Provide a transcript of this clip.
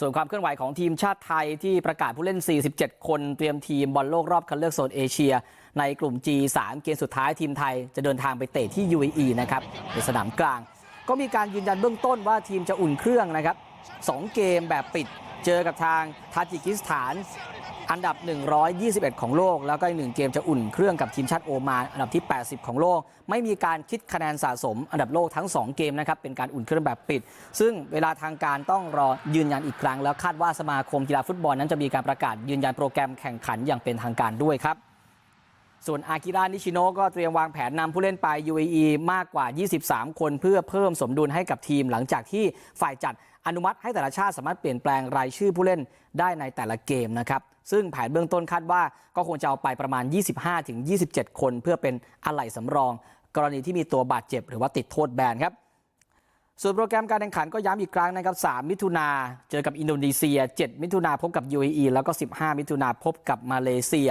ส่วนความเคลื่อนไหวของทีมชาติไทยที่ประกาศผู้เล่น 47 คนเตรียมทีมบอลโลกรอบคัดเลือกโซนเอเชีย ในกลุ่ม G3 เกมสุดท้ายทีมไทยจะเดินทางไปเตะที่ UAE นะครับในสนามกลาง ก็มีการยืนยันเบื้องต้นว่าทีมจะอุ่นเครื่องนะครับ2เกมแบบปิดเจอกับทางทาจิกิสถาน อันดับ 121 ของโลก แล้วก็อีกหนึ่งเกมจะอุ่นเครื่องกับทีมชาติโอมานอันดับที่ 80 ของโลก ไม่มีการคิดคะแนนสะสม อันดับโลกทั้ง 2 เกมนะครับเป็นการอุ่นเครื่องแบบปิด ซึ่งเวลาทางการต้องรอยืนยันอีกครั้ง แล้วคาดว่าสมาคมกีฬาฟุตบอลนั้นจะมีการประกาศยืนยันโปรแกรมแข่งขันอย่างเป็นทางการด้วยครับ ส่วนอากิระนิชิโนก็เตรียมวางแผนนำผู้เล่นไป UAE มากกว่า 23 คนเพื่อเพิ่มสมดุลให้กับทีม หลังจากที่ฝ่ายจัดอนุมัติให้แต่ละชาติสามารถเปลี่ยนแปลงรายชื่อผู้เล่นได้ในแต่ละเกมนะครับ ซึ่งแผนเบื้องต้นคาดว่าก็คงจะเอาไปประมาณ 25-27 คน เพื่อเป็นอะไหล่สำรอง กรณีที่มีตัวบาดเจ็บ หรือว่าติดโทษแบนครับส่วนโปรแกรมการแข่งขันก็ย้ำอีกครั้งนะครับ 3 มิถุนาเจอกับอินโดนีเซีย 7 มิถุนาพบกับ UAE แล้วก็ 15 มิถุนาพบกับมาเลเซีย